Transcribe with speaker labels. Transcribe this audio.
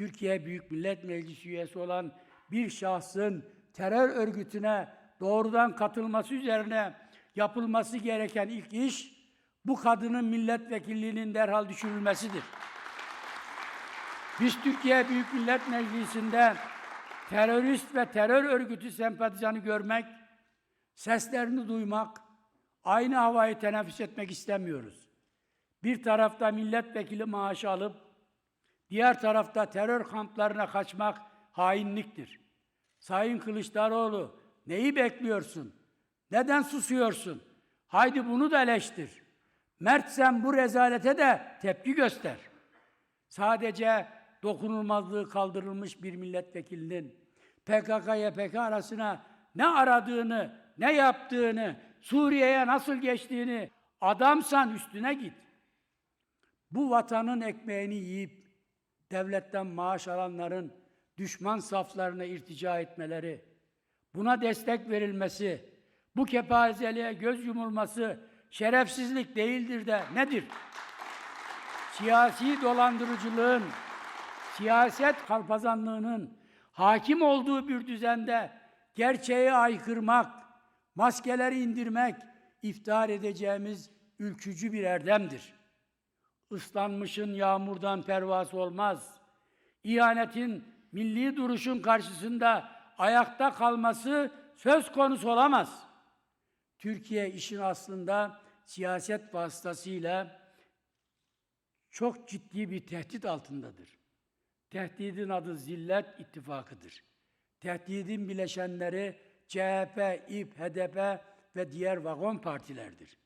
Speaker 1: Türkiye Büyük Millet Meclisi üyesi olan bir şahsın terör örgütüne doğrudan katılması üzerine yapılması gereken ilk iş bu kadının milletvekilliğinin derhal düşürülmesidir. Biz Türkiye Büyük Millet Meclisi'nde terörist ve terör örgütü sempatizanı görmek, seslerini duymak, aynı havayı teneffüs etmek istemiyoruz. Bir tarafta milletvekili maaşı alıp, diğer tarafta terör kamplarına kaçmak hainliktir. Sayın Kılıçdaroğlu, neyi bekliyorsun? Neden susuyorsun? Haydi bunu da eleştir. Mertsen bu rezalete de tepki göster. Sadece dokunulmazlığı kaldırılmış bir milletvekilinin PKK-YPK arasına ne aradığını, ne yaptığını, Suriye'ye nasıl geçtiğini adamsan üstüne git. Bu vatanın ekmeğini yiyip devletten maaş alanların düşman saflarına irtica etmeleri, buna destek verilmesi, bu kepazeliğe göz yumulması şerefsizlik değildir de nedir? siyasi dolandırıcılığın, siyaset kalpazanlığının hakim olduğu bir düzende gerçeği aykırmak, maskeleri indirmek, iftihar edeceğimiz ülkücü bir erdemdir. Islanmışın yağmurdan pervası olmaz. İhanetin milli duruşun karşısında ayakta kalması söz konusu olamaz. Türkiye işin aslında siyaset vasıtasıyla çok ciddi bir tehdit altındadır. Tehdidin adı zillet ittifakıdır. Tehdidin bileşenleri CHP, İP, HDP ve diğer vagon partilerdir.